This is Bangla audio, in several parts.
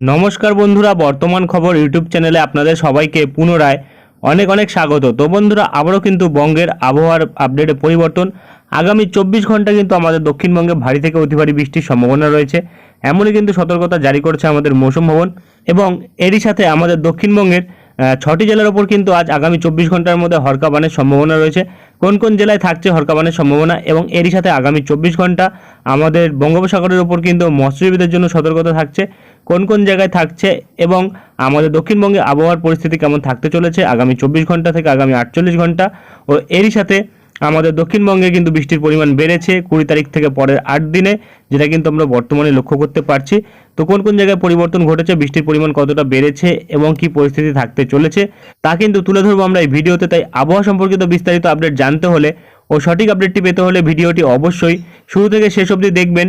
নমস্কার বন্ধুরা, বর্তমান খবর ইউটিউব চ্যানেলে আপনাদের সবাইকে পুনরায় অনেক অনেক স্বাগত। তো বন্ধুরা, আবারও কিন্তু বঙ্গের আবহাওয়ার আপডেটে পরিবর্তন। আগামী চব্বিশ ঘণ্টা কিন্তু আমাদের দক্ষিণবঙ্গে ভারী থেকে অতি ভারী বৃষ্টির সম্ভাবনা রয়েছে। এমনই কিন্তু সতর্কতা জারি করেছে আমাদের মৌসুম ভবন এবং এরই সাথে আমাদের দক্ষিণবঙ্গের ছটি জেলার ওপর কিন্তু আজ আগামী চব্বিশ ঘণ্টার মধ্যে হরকাবানের সম্ভাবনা রয়েছে। কোন কোন জেলায় থাকছে হরকাবানের সম্ভাবনা এবং এরই সাথে আগামী চব্বিশ ঘণ্টা আমাদের বঙ্গোপসাগরের ওপর কিন্তু মৎস্যজীবীদের জন্য সতর্কতা থাকছে। কোন কোন জায়গায় থাকছে এবং আমাদের দক্ষিণবঙ্গে আবহাওয়ার পরিস্থিতি কেমন থাকতে চলেছে আগামী চব্বিশ ঘণ্টা থেকে আগামী আটচল্লিশ ঘণ্টা ও এরই সাথে আমাদের দক্ষিণবঙ্গে কিন্তু বৃষ্টির পরিমাণ বেড়েছে কুড়ি তারিখ থেকে পরের আট দিনে, যেটা কিন্তু আমরা বর্তমানে লক্ষ্য করতে পারছি। তো কোন কোন জায়গায় পরিবর্তন ঘটেছে, বৃষ্টির পরিমাণ কতটা বেড়েছে এবং কি পরিস্থিতি থাকতে চলেছে, তা কিন্তু তুলে ধরবো আমরা এই ভিডিওতে। তাই আবহাওয়া সম্পর্কিত বিস্তারিত আপডেট জানতে হলে ও সঠিক আপডেটটি পেতে হলে ভিডিওটি অবশ্যই শুরু থেকে শেষ অবধি দেখবেন।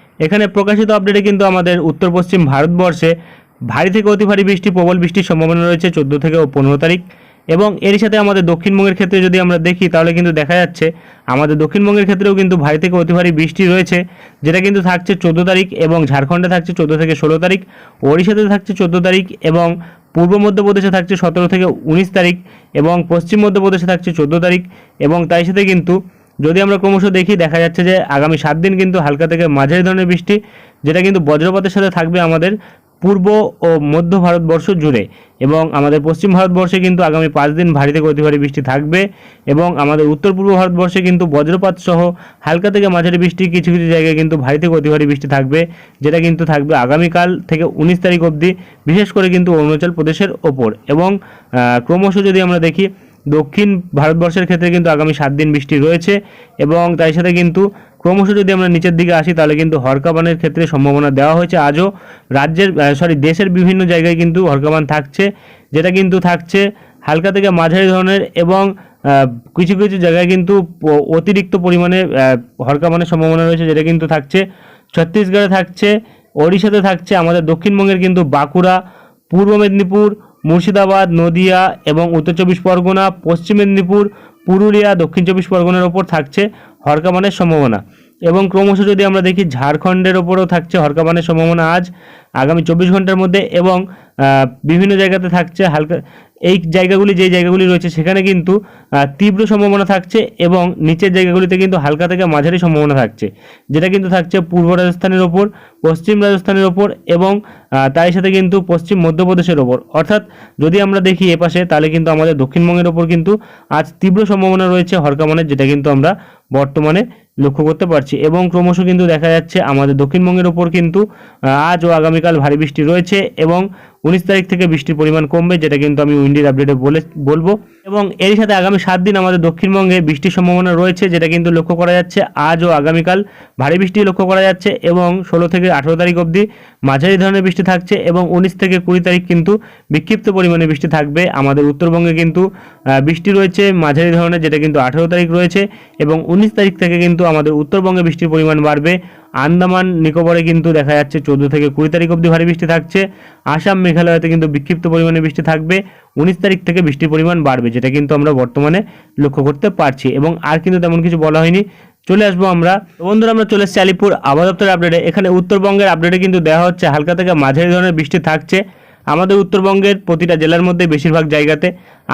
এখানে প্রকাশিত আপডেটে কিন্তু আমাদের উত্তর পশ্চিম ভারতবর্ষে ভারী থেকে অতি ভারী বৃষ্টি, প্রবল বৃষ্টির সম্ভাবনা রয়েছে চোদ্দ থেকে পনেরো তারিখ। এবং এর সাথে আমাদের দক্ষিণবঙ্গের ক্ষেত্রে যদি আমরা দেখি, তাহলে কিন্তু দেখা যাচ্ছে আমাদের দক্ষিণবঙ্গের ক্ষেত্রেও কিন্তু ভারী থেকে অতি ভারী বৃষ্টি রয়েছে, যেটা কিন্তু থাকছে চোদ্দ তারিখ এবং ঝাড়খণ্ডে থাকছে চোদ্দ থেকে ষোলো তারিখ, ওড়িশাতে থাকছে চোদ্দ তারিখ এবং পূর্ব মধ্যপ্রদেশে থাকছে সতেরো থেকে উনিশ তারিখ এবং পশ্চিম মধ্যপ্রদেশে থাকছে চোদ্দ তারিখ এবং তাই সাথে কিন্তু যদি আমরা ক্রমশ দেখি, দেখা যাচ্ছে যে আগামী সাত দিন কিন্তু হালকা থেকে মাঝারি ধরনের বৃষ্টি, যেটা কিন্তু বজ্রপাতের সাথে থাকবে আমাদের পূর্ব ও মধ্য ভারতবর্ষ জুড়ে এবং আমাদের পশ্চিম ভারতবর্ষে কিন্তু আগামী পাঁচ দিন ভারী থেকে অতি ভারী বৃষ্টি থাকবে এবং আমাদের উত্তর পূর্ব ভারতবর্ষে কিন্তু বজ্রপাত সহ হালকা থেকে মাঝারি বৃষ্টি কিছু কিছু জায়গায় কিন্তু ভারী থেকে অতি ভারী বৃষ্টি থাকবে, যেটা কিন্তু থাকবে আগামীকাল থেকে উনিশ তারিখ অবধি, বিশেষ করে কিন্তু অরুণাচল প্রদেশের ওপর এবং ক্রমশ যদি আমরা দেখি দক্ষিণ ভারতবর্ষের ক্ষেত্রে কিন্তু আগামী সাত দিন বৃষ্টি রয়েছে এবং তাই সাথে কিন্তু ক্রমশ যদি আমরা নিচের দিকে আসি, তাহলে কিন্তু হরকাবানের ক্ষেত্রে সম্ভাবনা দেওয়া হয়েছে। আজও রাজ্যের সরি দেশের বিভিন্ন জায়গায় কিন্তু হরকাবান থাকছে, যেটা কিন্তু থাকছে হালকা থেকে মাঝারি ধরনের এবং কিছু কিছু জায়গায় কিন্তু অতিরিক্ত পরিমাণে হরকাবানের সম্ভাবনা রয়েছে, যেটা কিন্তু থাকছে। ছত্তিশগড়ে থাকছে, ওড়িশাতে থাকছে, আমাদের দক্ষিণবঙ্গের কিন্তু বাঁকুড়া, পূর্ব মেদিনীপুর মুর্শিদাবাদ, নদিয়া এবং উত্তর চব্বিশ পরগনা, পশ্চিম মেদিনীপুর, পুরুলিয়া, দক্ষিণ চব্বিশ পরগনার ওপর থাকছে হরকামানের সম্ভাবনা। এবং ক্রমশ যদি আমরা দেখি, ঝাড়খণ্ডের ওপরও থাকছে হরকামানের সম্ভাবনা আজ। আগামী চব্বিশ ঘণ্টার মধ্যে এবং বিভিন্ন জায়গাতে থাকছে হালকা, এই জায়গাগুলি যে জায়গাগুলি রয়েছে সেখানে কিন্তু তীব্র সম্ভাবনা থাকছে এবং নিচের জায়গাগুলিতে কিন্তু হালকা থেকে মাঝারি সম্ভাবনা থাকছে। যেটা কিন্তু থাকছে পূর্ব রাজস্থানের ওপর, পশ্চিম রাজস্থানের ওপর এবং তার সাথে কিন্তু পশ্চিম মধ্যপ্রদেশের ওপর। অর্থাৎ যদি আমরা দেখি এপাশে তাহলে কিন্তু আমাদের দক্ষিণবঙ্গের ওপর কিন্তু আজ তীব্র সম্ভাবনা রয়েছে হরকামানের যেটা কিন্তু আমরা বর্তমানে লক্ষ্য করতে পারছি। এবং ক্রমশ কিন্তু দেখা যাচ্ছে আমাদের দক্ষিণবঙ্গের ওপর কিন্তু আজ ও আগামীকাল ভারী বৃষ্টি রয়েছে এবং উনিশ তারিখ থেকে বৃষ্টির পরিমাণ কমবে, যেটা কিন্তু আমি উইন্ডির আপডেটে বলে, বলব। এবং এর সাথে আগামী সাত দিন আমাদের দক্ষিণবঙ্গে বৃষ্টির সম্ভাবনা রয়েছে, যেটা কিন্তু লক্ষ্য করা যাচ্ছে। আজ ও আগামীকাল ভারী বৃষ্টি লক্ষ্য করা যাচ্ছে এবং ষোলো থেকে আঠেরো তারিখ অবধি মাঝারি ধরনের বৃষ্টি থাকছে এবং উনিশ থেকে কুড়ি তারিখ কিন্তু বিক্ষিপ্ত পরিমাণে বৃষ্টি থাকবে। আমাদের উত্তরবঙ্গে কিন্তু বৃষ্টি রয়েছে মাঝারি ধরনের, যেটা কিন্তু আঠেরো তারিখ রয়েছে এবং উনিশ তারিখ থেকে কিন্তু আমাদের উত্তরবঙ্গে বৃষ্টির পরিমাণ বাড়বে। আন্দামান নিকোবরে কিন্তু দেখা যাচ্ছে চোদ্দ থেকে কুড়ি তারিখ অবধি ভারী বৃষ্টি থাকছে। আসাম মেঘালয়তে কিন্তু বিক্ষিপ্ত পরিমাণে বৃষ্টি থাকবে। উনিশ তারিখ থেকে বৃষ্টির পরিমাণ বাড়বে, যেটা কিন্তু আমরা বর্তমানে লক্ষ্য করতে পারছি এবং আর কিন্তু তেমন কিছু বলা হয়নি। চলে আসব আমরা। বন্ধুরা, আমরা চলে এসেছি আলিপুর আবহাওয়া দপ্তরের আপডেটে এখানে উত্তরবঙ্গের আপডেটে কিন্তু দেওয়া হচ্ছে, হালকা থেকে মাঝারি ধরনের বৃষ্টি থাকছে। আমাদের উত্তরবঙ্গের প্রতিটা জেলার মধ্যে বেশিরভাগ জায়গাতে।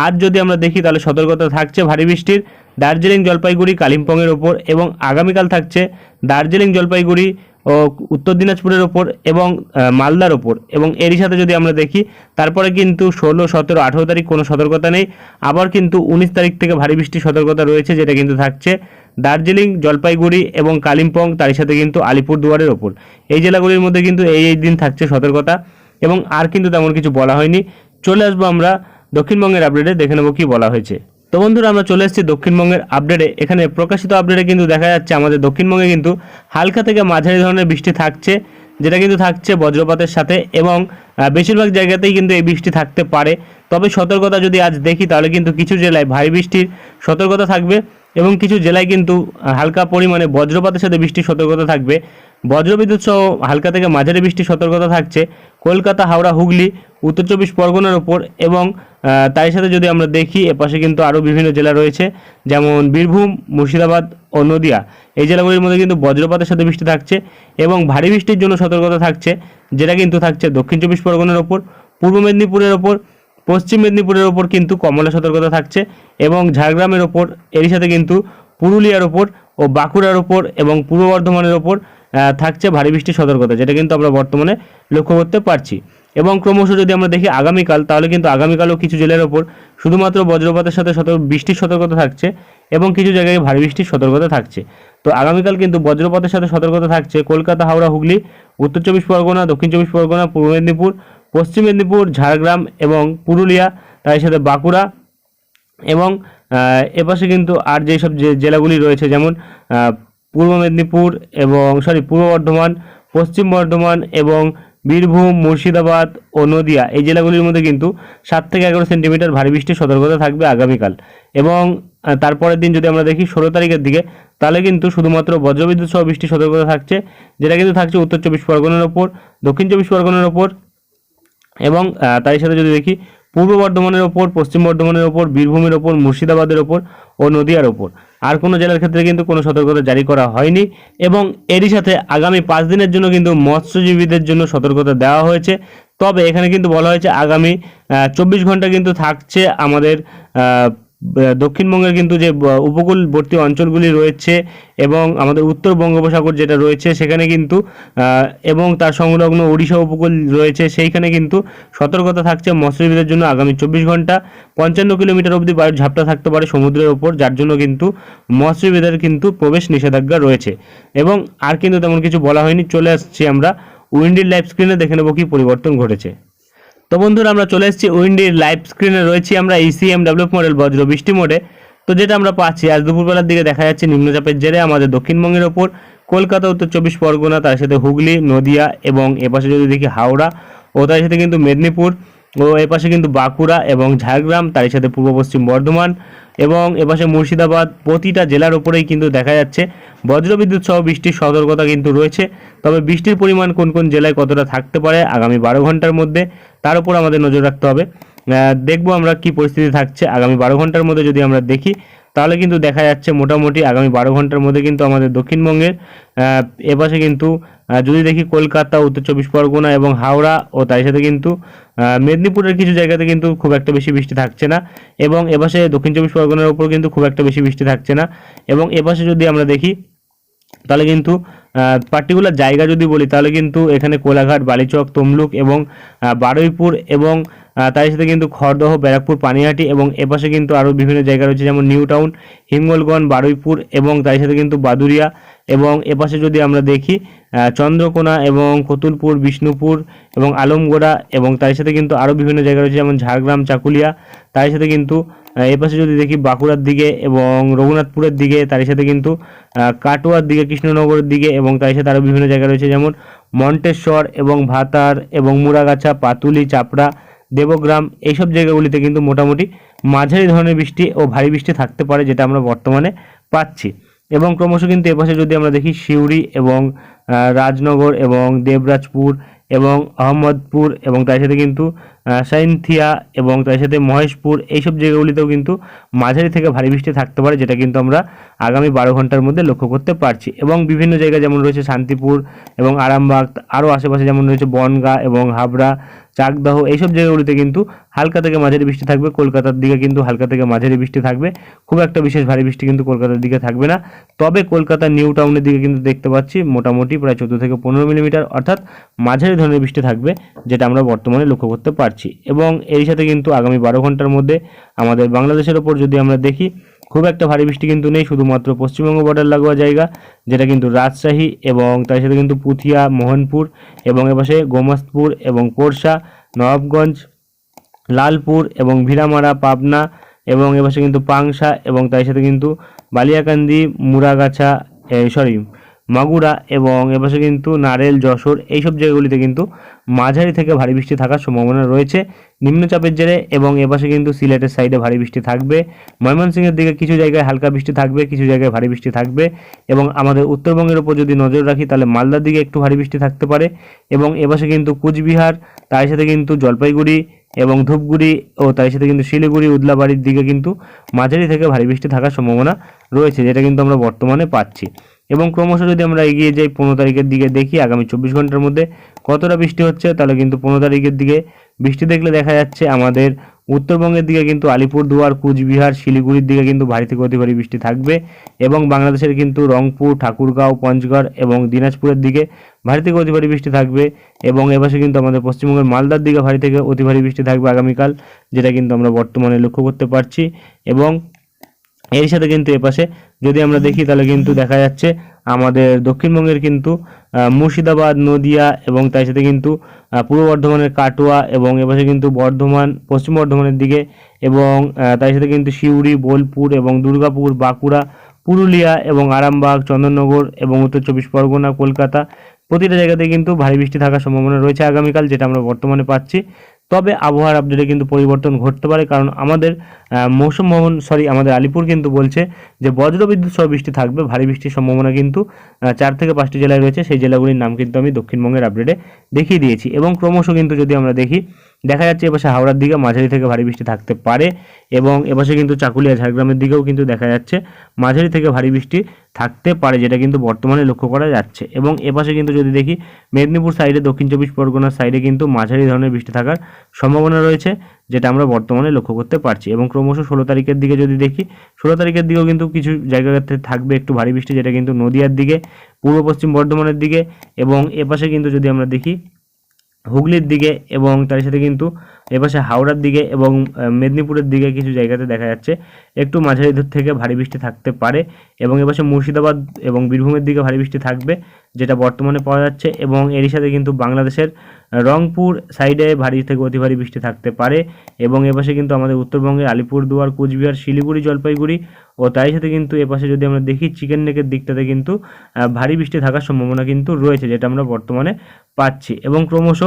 আজ যদি আমরা দেখি, তাহলে সতর্কতা থাকছে ভারী বৃষ্টির। দার্জিলিং জলপাইগুড়ি, কালিম্পংয়ের ওপর এবং আগামীকাল থাকছে দার্জিলিং জলপাইগুড়ি ও উত্তর দিনাজপুরের ওপর এবং মালদার ওপর এবং এরই সাথে যদি আমরা দেখি, তারপরে কিন্তু ষোলো, সতেরো, আঠেরো তারিখ কোনো সতর্কতা নেই। আবার কিন্তু উনিশ তারিখ থেকে ভারী বৃষ্টির সতর্কতা রয়েছে যেটা কিন্তু থাকছে দার্জিলিং, জলপাইগুড়ি এবং কালিম্পং, তারই সাথে কিন্তু আলিপুরদুয়ারের ওপর। এই জেলাগুলির মধ্যে কিন্তু এই এই দিন থাকছে সতর্কতা এবং আর কিন্তু তেমন কিছু বলা হয়নি। চলে আসব আমরা দক্ষিণবঙ্গের আপডেটে, দেখে নেব কী বলা হয়েছে। তো বন্ধুরা, আমরা চলে এসেছি দক্ষিণবঙ্গের আপডেটে এখানে প্রকাশিত আপডেটে কিন্তু দেখা যাচ্ছে, আমাদের দক্ষিণবঙ্গে কিন্তু হালকা থেকে মাঝারি ধরনের বৃষ্টি থাকছে, যেটা কিন্তু থাকছে বজ্রপাতের সাথে এবং বেশিরভাগ জায়গাতেই কিন্তু এই বৃষ্টি থাকতে পারে। তবে সতর্কতা যদি আজ দেখি, তাহলে কিন্তু কিছু জেলায় ভারী বৃষ্টির সতর্কতা থাকবে। এবং কিছু জেলায় কিন্তু হালকা পরিমাণে বজ্রপাতের সাথে বৃষ্টির সতর্কতা থাকবে। বজ্রবিদ্যুৎ সহ হালকা থেকে মাঝারি বৃষ্টির সতর্কতা থাকছে। কলকাতা, হাওড়া, হুগলি, উত্তর চব্বিশ পরগনার ওপর এবং তার সাথে যদি আমরা দেখি, এপাশে কিন্তু আরও বিভিন্ন জেলা রয়েছে, যেমন বীরভূম, মুর্শিদাবাদ ও নদিয়া। এই জেলাগুলির মধ্যে কিন্তু বজ্রপাতের সাথে বৃষ্টি থাকছে এবং ভারী বৃষ্টির জন্য সতর্কতা থাকছে, যেটা কিন্তু থাকছে দক্ষিণ চব্বিশ পরগনার ওপর পূর্ব মেদিনীপুরের ওপর পশ্চিম মেদিনীপুরের ওপর কিন্তু কমলা সতর্কতা থাকছে এবং ঝাড়গ্রামের ওপর, এরই সাথে কিন্তু পুরুলিয়ার ওপর ও বাঁকুড়ার ওপর এবং পূর্ব বর্ধমানের ওপর থাকছে ভারী বৃষ্টির সতর্কতা, যেটা কিন্তু আমরা বর্তমানে লক্ষ্য করতে পারছি। এবং ক্রমশ যদি আমরা দেখি আগামীকাল, তাহলে কিন্তু আগামীকালও কিছু জেলার ওপর শুধুমাত্র বজ্রপাতের সাথে সতর্ক বৃষ্টির সতর্কতা থাকছে এবং কিছু জায়গায় ভারী বৃষ্টির সতর্কতা থাকছে। তো আগামীকাল কিন্তু বজ্রপাতের সাথে সতর্কতা থাকছে কলকাতা, হাওড়া, হুগলি, উত্তর চব্বিশ পরগনা, দক্ষিণ চব্বিশ পরগনা, পূর্ব মেদিনীপুর পশ্চিম মেদিনীপুর, ঝাড়গ্রাম এবং পুরুলিয়া, তার সাথে বাঁকুড়া এবং এপাশে কিন্তু আর যেসব যে জেলাগুলি রয়েছে যেমন পূর্ব মেদিনীপুর এবং সরি পূর্ব বর্ধমান, পশ্চিম বর্ধমান এবং বীরভূম, মুর্শিদাবাদ ও নদিয়া, এই জেলাগুলির মধ্যে কিন্তু সাত থেকে এগারো সেন্টিমিটার ভারী বৃষ্টির সতর্কতা থাকবে আগামীকাল। এবং তারপরের দিন যদি আমরা দেখি ষোলো তারিখের দিকে, তাহলে কিন্তু শুধুমাত্র বজ্রবিদ্যুৎ সহ বৃষ্টির সতর্কতা থাকছে, যেটা কিন্তু থাকছে উত্তর চব্বিশ পরগনার ওপর, দক্ষিণ চব্বিশ পরগনার ওপর এবং তারই সাথে যদি দেখি, পূর্ব বর্ধমানের ওপর, পশ্চিম বর্ধমানের ওপর, বীরভূমের ওপর, মুর্শিদাবাদের ওপর ও নদিয়ার ওপর। আর কোনো জেলার ক্ষেত্রে কিন্তু কোনো সতর্কতা জারি করা হয়নি এবং এরই সাথে আগামী পাঁচ দিনের জন্য কিন্তু মৎস্যজীবীদের জন্য সতর্কতা দেওয়া হয়েছে। তবে এখানে কিন্তু বলা হয়েছে আগামী চব্বিশ ঘণ্টা কিন্তু থাকছে আমাদের দক্ষিণবঙ্গের কিন্তু যে উপকূলবর্তী অঞ্চলগুলি রয়েছে এবং আমাদের উত্তর বঙ্গোপসাগর যেটা রয়েছে সেখানে কিন্তু এবং তার সংলগ্ন ওড়িশা উপকূল রয়েছে সেইখানে কিন্তু সতর্কতা থাকছে মৎস্যজীবীদের জন্য আগামী চব্বিশ ঘণ্টা। পঞ্চান্ন কিলোমিটার অবধি বায়ুর ঝাপটা থাকতে পারে সমুদ্রের ওপর, যার জন্য কিন্তু মৎস্যজীবীদের কিন্তু প্রবেশ নিষেধাজ্ঞা রয়েছে। এবং আর কিন্তু তেমন কিছু বলা হয়নি। চলে আসছি আমরা উইন্ডির লাইভ স্ক্রিনে, দেখে নেব কি পরিবর্তন ঘটেছে। তো বন্ধুরা, আমরা চলে এসেছি উইন্ডির লাইভ স্ক্রিনে। রয়েছি আমরা ইসিএম ডেভেলপ মডেল বজ্র বৃষ্টি মোডে। তো যেটা আমরা পাচ্ছি, আজ দুপুরবেলার দিকে দেখা যাচ্ছে নিম্নচাপের জেরে আমাদের দক্ষিণবঙ্গের ওপর। কলকাতা, উত্তর চব্বিশ পরগনা, তার সাথে হুগলি, নদিয়া এবং এপাশে যদি দেখি হাওড়া ও তার সাথে কিন্তু মেদিনীপুর ও এপাশে কিন্তু বাঁকুড়া এবং ঝাড়গ্রাম তার সাথে পূর্ব পশ্চিম বর্ধমান। এবং এপাশে মুর্শিদাবাদ প্রতিটা জেলার ওপরেই কিন্তু দেখা যাচ্ছে। বজ্রবিদ্যুৎ সহ বৃষ্টির সতর্কতা কিন্তু রয়েছে। তবে বৃষ্টির পরিমাণ কোন কোন জেলায় কতটা থাকতে পারে আগামী বারো ঘণ্টার মধ্যে, তার উপর আমাদের নজর রাখতে হবে। দেখব আমরা কি পরিস্থিতি থাকছে আগামী বারো ঘণ্টার মধ্যে যদি আমরা দেখি। তাহলে কিন্তু দেখা যাচ্ছে মোটামুটি আগামী বারো ঘণ্টার মধ্যে কিন্তু আমাদের দক্ষিণবঙ্গের এপাশে কিন্তু যদি দেখি কলকাতা, উত্তর চব্বিশ পরগনা এবং হাওড়া ও তার সাথে কিন্তু মেদিনীপুরের কিছু জায়গাতে কিন্তু খুব একটা বেশি বৃষ্টি থাকছে না এবং এপাশে দক্ষিণ চব্বিশ পরগনার উপর কিন্তু খুব একটা বেশি বৃষ্টি থাকছে না এবং এপাশে যদি আমরা দেখি, তাহলে কিন্তু পার্টিকুলার জায়গা যদি বলি, তাহলে কিন্তু এখানে কোলাঘাট, বালিচক, তমলুক এবং বারুইপুর এবং তার সাথে কিন্তু খড়দহ, ব্যারাকপুর, পানিহাটি এবং এপাশে কিন্তু আরও বিভিন্ন জায়গা রয়েছে, যেমন নিউ টাউন, হিঙ্গলগঞ্জ, বারুইপুর এবং তার সাথে কিন্তু বাদুরিয়া এবং এপাশে যদি আমরা দেখি চন্দ্রকোনা এবং কতুলপুর, বিষ্ণুপুর এবং আলমগোড়া এবং তার সাথে কিন্তু আরও বিভিন্ন জায়গা রয়েছে, যেমন ঝাড়গ্রাম, চাকুলিয়া তার সাথে কিন্তু এপাশে যদি দেখি বাঁকুড়ার দিকে এবং রঘুনাথপুরের দিকে তার সাথে কিন্তু কাটোয়ার দিকে, কৃষ্ণনগরের দিকে এবং তার সাথে আরও বিভিন্ন জায়গা রয়েছে, যেমন মন্টেশ্বর এবং ভাতার এবং মুরাগাছা পাতুলি, চাপড়া দেবগ্রাম, এইসব জায়গাগুলিতে কিন্তু মোটামুটি মাঝারি ধরনের বৃষ্টি ও ভারী বৃষ্টি থাকতে পারে, যেটা আমরা বর্তমানে পাচ্ছি। এবং ক্রমশ কিন্তু এপাশে যদি আমরা দেখি সিউড়ি এবং রাজনগর এবং দেবরাজপুর এবং আহমদপুর এবং তার সাথে কিন্তু সাইনথিয়া এবং তার সাথে মহেশপুর, এইসব জায়গাগুলিতেও কিন্তু মাঝারি থেকে ভারী বৃষ্টি থাকতে পারে, যেটা কিন্তু আমরা আগামী বারো ঘণ্টার মধ্যে লক্ষ্য করতে পারছি। এবং বিভিন্ন জায়গা যেমন রয়েছে শান্তিপুর এবং আরামবাগ, আরও আশেপাশে যেমন রয়েছে বনগা এবং হাবড়া, চাকদাহ, এইসব জায়গাগুলিতে কিন্তু হালকা থেকে মাঝারি বৃষ্টি থাকবে। কলকাতার দিকে কিন্তু হালকা থেকে মাঝারি বৃষ্টি থাকবে। খুব একটা বিশেষ ভারী বৃষ্টি কিন্তু কলকাতার দিকে থাকবে না। তবে কলকাতার নিউ টাউনের দিকে কিন্তু দেখতে পাচ্ছি মোটামুটি প্রায় চোদ্দ থেকে পনেরো মিলিমিটার, অর্থাৎ মাঝারি ধরনের বৃষ্টি থাকবে, যেটা আমরা বর্তমানে লক্ষ্য করতে পারছি। এবং এর সাথে কিন্তু আগামী বারো ঘণ্টার মধ্যে আমাদের বাংলাদেশের ওপর যদি আমরা দেখি, খুব একটা ভারী বৃষ্টি কিন্তু নেই, শুধুমাত্র পশ্চিমবঙ্গ বর্ডার লাগোয়া জায়গা, যেটা কিন্তু রাজশাহী এবং তার সাথে কিন্তু পুথিয়া মোহনপুর এবং এপাশে গোমাস্তপুর এবং পোরশা নবাবগঞ্জ, লালপুর এবং ভিড়ামারা, পাবনা এবং এপাশে কিন্তু পাংশা এবং তার সাথে কিন্তু বালিয়াকান্দি, মুরাগাছা সরি মাগুরা এবং এপাশে কিন্তু নারেল, যশোর এইসব জায়গাগুলিতে কিন্তু মাঝারি থেকে ভারী বৃষ্টি থাকার সম্ভাবনা রয়েছে। নিম্নচাপের জেরে এবং এপাশে কিন্তু সিলেটের সাইডে ভারী বৃষ্টি থাকবে। ময়মনসিংহের দিকে কিছু জায়গায় হালকা বৃষ্টি থাকবে, কিছু জায়গায় ভারী বৃষ্টি থাকবে এবং আমাদের উত্তরবঙ্গের উপর যদি নজর রাখি তাহলে মালদার দিকে একটু ভারী বৃষ্টি থাকতে পারে এবং এপাশে কিন্তু কুচবিহার, তার সাথে কিন্তু জলপাইগুড়ি এবং ধূপগুড়ি ও তার সাথে কিন্তু শিলিগুড়ি, উদলাবাড়ির দিকে কিন্তু মাঝারি থেকে ভারী বৃষ্টি থাকার সম্ভাবনা রয়েছে, যেটা কিন্তু আমরা বর্তমানে পাচ্ছি। এবং ক্রমশ যদি আমরা এগিয়ে যাই পনেরো তারিখের দিকে দেখি, আগামী চব্বিশ ঘণ্টার মধ্যে কতটা বৃষ্টি হচ্ছে, তাহলে কিন্তু পনেরো তারিখের দিকে বৃষ্টি দেখলে দেখা যাচ্ছে আমাদের উত্তরবঙ্গের দিকে কিন্তু আলিপুরদুয়ার, কুচবিহার, শিলিগুড়ির দিকে কিন্তু ভারী থেকে অতি ভারী বৃষ্টি থাকবে এবং বাংলাদেশের কিন্তু রংপুর, ঠাকুরগাঁও, পঞ্চগড় এবং দিনাজপুরের দিকে ভারী থেকে অতি ভারী বৃষ্টি থাকবে এবং এপাশে কিন্তু আমাদের পশ্চিমবঙ্গের মালদার দিকে ভারী থেকে অতি ভারী বৃষ্টি থাকবে আগামীকাল, যেটা কিন্তু আমরা বর্তমানে লক্ষ্য করতে পারছি এবং এর সাথে কিন্তু এপাশে যদি আমরা দেখি তাহলে কিন্তু দেখা যাচ্ছে আমাদের দক্ষিণবঙ্গের কিন্তু মুর্শিদাবাদ, নদিয়া এবং তার সাথে কিন্তু পূর্ব বর্ধমানের কাটোয়া এবং এপাশে কিন্তু বর্ধমান, পশ্চিম বর্ধমানের দিকে এবং তার সাথে কিন্তু সিউড়ি, বোলপুর এবং দুর্গাপুর, বাঁকুড়া, পুরুলিয়া এবং আরামবাগ, চন্দননগর এবং উত্তর চব্বিশ পরগনা, কলকাতা প্রতিটা জায়গাতে কিন্তু ভারী বৃষ্টি থাকার সম্ভাবনা রয়েছে আগামীকাল, যেটা আমরা বর্তমানে পাচ্ছি। তবে আবহাওয়ার আপডেটে কিন্তু পরিবর্তন ঘটতে পারে, কারণ আমাদের মৌসুম ভবন সরি আমাদের আলিপুর কিন্তু বলছে যে বজ্রবিদ্যুৎ সহ বৃষ্টি থাকবে, ভারী বৃষ্টির সম্ভাবনা কিন্তু চার থেকে পাঁচটি জেলায় রয়েছে, সেই জেলাগুলির নাম কিন্তু আমি দক্ষিণবঙ্গের আপডেটে দেখিয়ে দিয়েছি। এবং ক্রমশ কিন্তু যদি আমরা দেখি দেখা যাচ্ছে এপাশে হাওড়ার দিকে মাঝারি থেকে ভারী বৃষ্টি থাকতে পারে এবং এপাশে কিন্তু চাকুলিয়া ঝাড়গ্রামের দিকেও কিন্তু দেখা যাচ্ছে মাঝারি থেকে ভারী বৃষ্টি থাকতে পারে, যেটা কিন্তু বর্তমানে লক্ষ্য করা যাচ্ছে। এবং এপাশে কিন্তু যদি দেখি মেদিনীপুর সাইডে, দক্ষিণ চব্বিশ পরগনার সাইডে কিন্তু মাঝারি ধরনের বৃষ্টি থাকার সম্ভাবনা রয়েছে, যেটা আমরা বর্তমানে লক্ষ্য করতে পারছি। এবং ক্রমশ ষোলো তারিখের দিকে যদি দেখি, ষোলো তারিখের দিকেও কিন্তু কিছু জায়গাতে থাকবে একটু ভারী বৃষ্টি, যেটা কিন্তু নদিয়ার দিকে, পূর্ব পশ্চিম বর্ধমানের দিকে এবং এপাশে কিন্তু যদি আমরা দেখি হুগলির দিকে এবং তার সাথে কিন্তু এপাশে হাওড়ার দিকে এবং মেদিনীপুরের দিকে কিছু জায়গাতে দেখা যাচ্ছে, একটু মাঝারি দূর থেকে ভারী বৃষ্টি থাকতে পারে এবং এপাশে মুর্শিদাবাদ এবং বীরভূমের দিকে ভারী বৃষ্টি থাকবে, যেটা বর্তমানে পাওয়া যাচ্ছে এবং এরই সাথে কিন্তু বাংলাদেশের রংপুর সাইডে ভারী থেকে অতি ভারী বৃষ্টি থাকতে পারে এবং এপাশে কিন্তু আমাদের উত্তরবঙ্গের আলিপুরদুয়ার, কুচবিহার, শিলিগুড়ি, জলপাইগুড়ি ও তারই সাথে কিন্তু এপাশে যদি আমরা দেখি, চিকেন নেকের দিকটাতে কিন্তু ভারী বৃষ্টি থাকার সম্ভাবনা কিন্তু রয়েছে, যেটা আমরা বর্তমানে পাচ্ছি। এবং ক্রমশ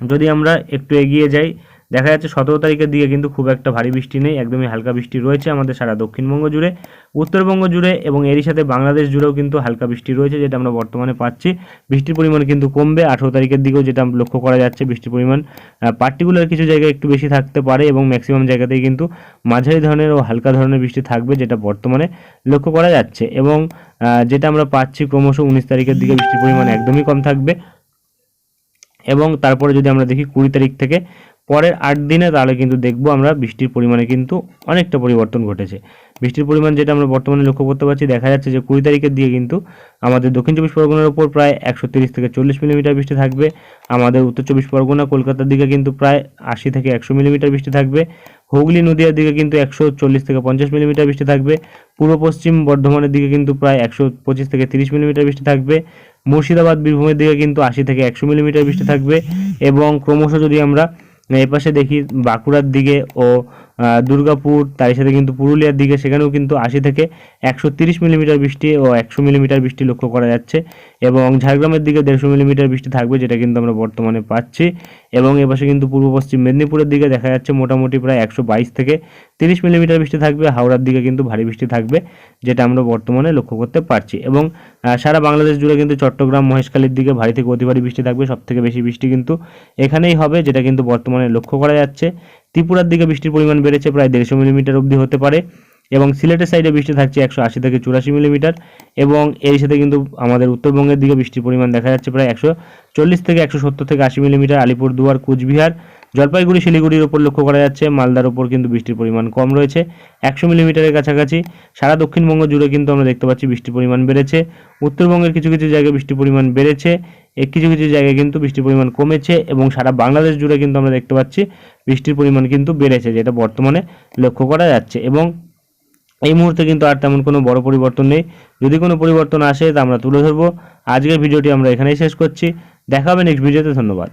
যদি আমরা একটু এগিয়ে যাই দেখা যাচ্ছে সতেরো তারিখের দিকে কিন্তু খুব একটা ভারী বৃষ্টি নেই, একদমই হালকা বৃষ্টি রয়েছে আমাদের সারা দক্ষিণবঙ্গ জুড়ে, উত্তরবঙ্গ জুড়ে এবং এরই সাথে বাংলাদেশ জুড়েও কিন্তু হালকা বৃষ্টি রয়েছে যেটা আমরা বর্তমানে পাচ্ছি। বৃষ্টির পরিমাণ কিন্তু কমবে, আঠেরো তারিখের দিকেও যেটা লক্ষ্য করা যাচ্ছে বৃষ্টির পরিমাণ পার্টিকুলার কিছু জায়গায় একটু বেশি থাকতে পারে এবং ম্যাক্সিমাম জায়গাতেই কিন্তু মাঝারি ধরনের ও হালকা ধরনের বৃষ্টি থাকবে যেটা বর্তমানে লক্ষ্য করা যাচ্ছে এবং যেটা আমরা পাচ্ছি ক্রমশ উনিশ তারিখের দিকে বৃষ্টির পরিমাণ একদমই কম থাকবে। এবং তারপরে যদি আমরা দেখি কুড়ি তারিখ থেকে পরের আট দিনে তাহলে কিন্তু দেখব আমরা বৃষ্টির পরিমাণে কিন্তু অনেকটা পরিবর্তন ঘটেছে। বৃষ্টির পরিমাণ যেটা আমরা বর্তমানে লক্ষ্য করতে পারছি, দেখা যাচ্ছে যে কুড়ি তারিখের দিকে কিন্তু আমাদের দক্ষিণ চব্বিশ পরগনার উপর প্রায় একশো তিরিশ থেকে চল্লিশ মিলিমিটার বৃষ্টি থাকবে। আমাদের উত্তর চব্বিশ পরগনা, কলকাতার দিকে কিন্তু প্রায় আশি থেকে একশো মিলিমিটার বৃষ্টি থাকবে। হুগলি, নদীয়ার দিকে কিন্তু একশো চল্লিশ থেকে পঞ্চাশ মিলিমিটার বৃষ্টি থাকবে। পূর্ব পশ্চিম বর্ধমানের দিকে কিন্তু প্রায় একশো পঁচিশ থেকে তিরিশ মিলিমিটার বৃষ্টি থাকবে। মুর্শিদাবাদ, বীরভূমের দিকে কিন্তু আশি থেকে একশো মিলিমিটার বৃষ্টি থাকবে। এবং ক্রমশ যদি আমরা এপাশে দেখি বাঁকুড়ার দিকে ও দুর্গাপুর তার সাথে কিন্তু পুরুলিয়ার দিকে, সেখানেও কিন্তু আশি থেকে একশো তিরিশ মিলিমিটার বৃষ্টি ও একশো মিলিমিটার বৃষ্টি লক্ষ্য করা যাচ্ছে এবং ঝাড়গ্রামের দিকে দেড়শো মিলিমিটার বৃষ্টি থাকবে, যেটা কিন্তু আমরা বর্তমানে পাচ্ছি। এবং এপাশে কিন্তু পূর্ব পশ্চিম মেদিনীপুরের দিকে দেখা যাচ্ছে মোটামুটি প্রায় একশো বাইশ থেকে তিরিশ মিলিমিটার বৃষ্টি থাকবে। হাওড়ার দিকে কিন্তু ভারী বৃষ্টি থাকবে, যেটা আমরা বর্তমানে লক্ষ্য করতে পারছি। এবং সারা বাংলাদেশ জুড়ে কিন্তু চট্টগ্রাম, মহেশখালীর দিকে ভারী থেকে অতি ভারী বৃষ্টি থাকবে সব থেকে বেশি বৃষ্টি কিন্তু এখানেই হবে, যেটা কিন্তু বর্তমানে লক্ষ্য করা যাচ্ছে। ত্রিপুরার দিকে বৃষ্টির পরিমাণ বেড়েছে প্রায় দেড়শো মিলিমিটার অবধি হতে পারে। এবং সিলেটের সাইডে বৃষ্টি থাকছে একশো আশি থেকে চুরাশি মিলিমিটার এবং এর সাথে কিন্তু আমাদের উত্তরবঙ্গের দিকে বৃষ্টির পরিমাণ দেখা যাচ্ছে প্রায় একশো চল্লিশ থেকে একশো সত্তর থেকে আশি মিলিমিটার আলিপুরদুয়ার কুচবিহার, জলপাইগুড়ি, শিলিগুড়ির ওপর লক্ষ্য করা যাচ্ছে, মালদার ওপর কিন্তু বৃষ্টির পরিমাণ কম রয়েছে, একশো মিলিমিটারের কাছাকাছি। সারা দক্ষিণবঙ্গ জুড়ে কিন্তু আমরা দেখতে পাচ্ছি বৃষ্টির পরিমাণ বেড়েছে। উত্তরবঙ্গের কিছু কিছু জায়গায় বৃষ্টির পরিমাণ বেড়েছে কিছু কিছু জায়গায় কিন্তু বৃষ্টির পরিমাণ কমেছে এবং সারা বাংলাদেশ জুড়ে কিন্তু আমরা দেখতে পাচ্ছি বৃষ্টির পরিমাণ কিন্তু বেড়েছে, যেটা বর্তমানে লক্ষ্য করা যাচ্ছে এবং এই মুহূর্তে কিন্তু আর তেমন কোনো বড় পরিবর্তন নেই। যদি কোনো পরিবর্তন আসে, তা আমরা তুলে ধরবো। আজকের ভিডিওটি আমরা এখানেই শেষ করছি। দেখা হবে নেক্সট ভিডিওতে ধন্যবাদ।